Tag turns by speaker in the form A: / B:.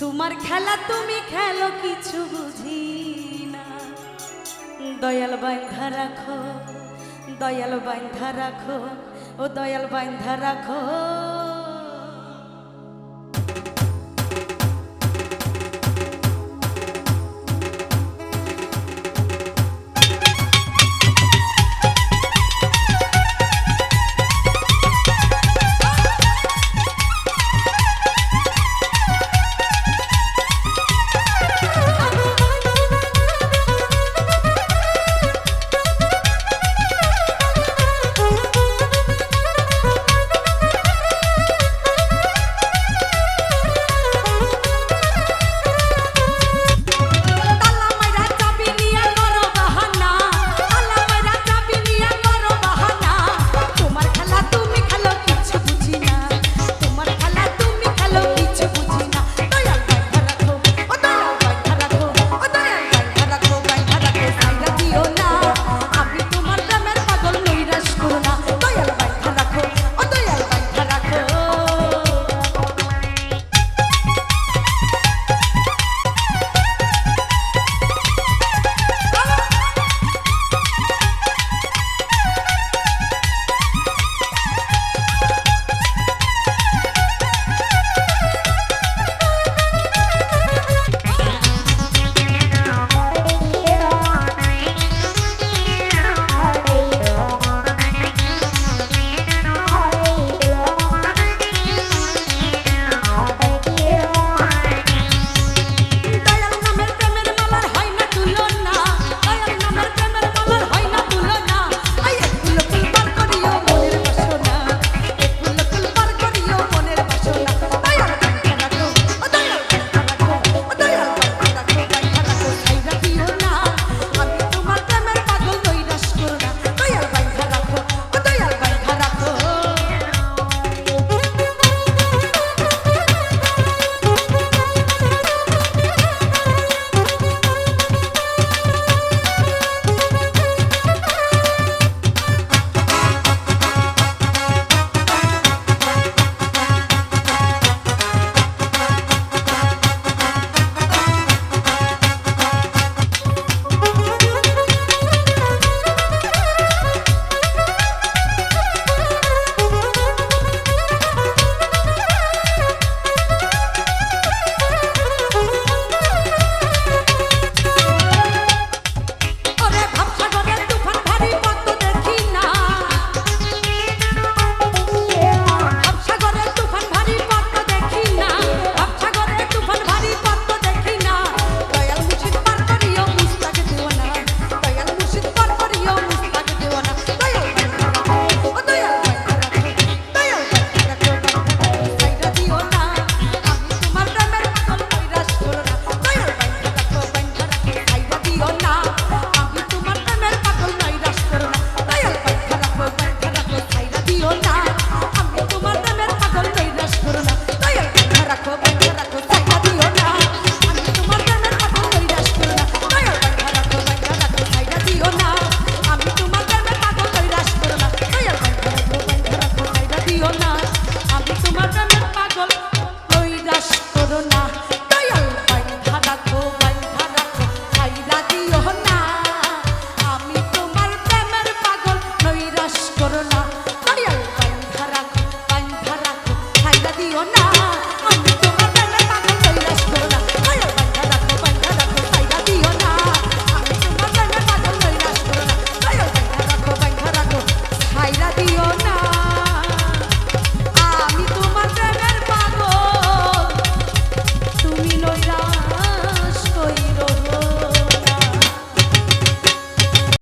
A: তোমার খেলা তুমি খেলো, কিছু বুঝি না দয়াল বান্ধা রাখো, দয়াল বান্ধা রাখো, ও দয়াল বান্ধা রাখো। রাখো রাখো